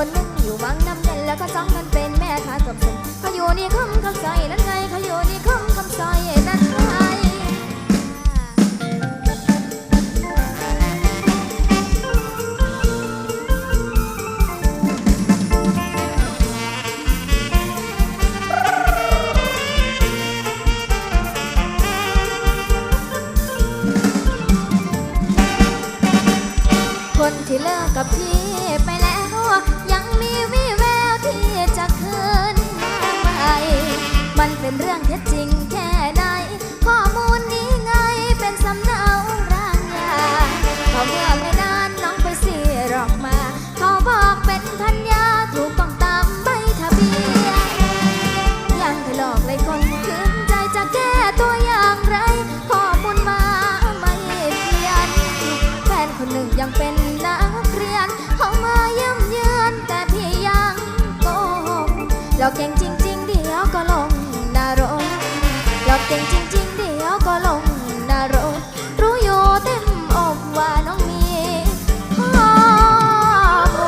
คนนึงอยู่วังน้ำเย็นแล้วก็จ้องกันเป็นแม่ค้าจบสนเขาอยู่นี่คำคำใจนั่นไงเขาอยู่นี่คำคำใจนั่นไงคนที่เลิกกับพี่ เป็นเรื่องเท็จจริง เก่งจริงๆเดี๋ยวก็ลงนรกรู้อยู่เต็มอกว่าน้องมีพ่อค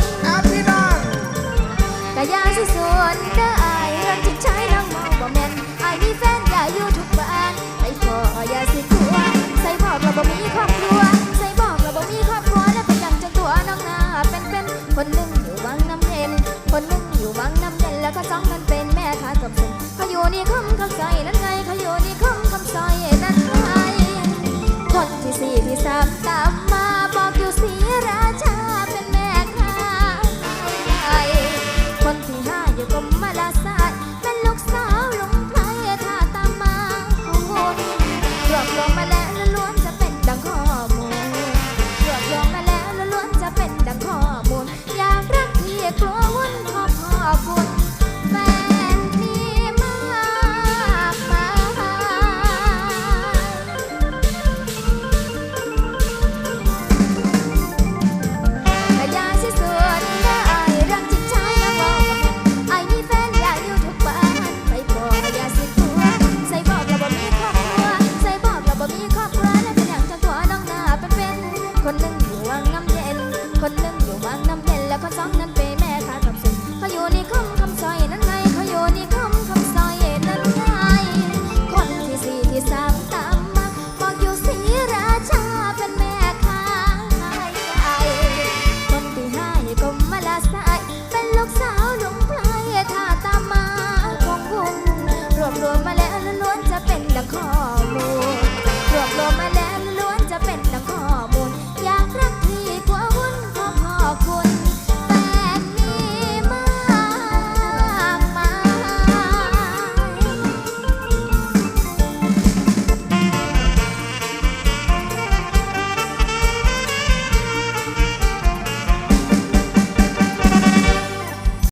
นอาพี่น้องกายาสิสวนเด้อายเรื่องจิตใช้น้องมองบ่แม่นอายมีแฟนอย่าอยู่ทุกบ้านไปขออย่าสิกลัวใส่บอกเราบ่มีครอบครัวใส่บอกเราบ่มีครอบครัวและเป็นยังจะตัวน้องนาเป็นๆคนหนึ่งอยู่วังน้ำเย็นคนหนึ่งอยู่วังน้ำเย็นแล้วก็จ้องกัน สับตับ Come on.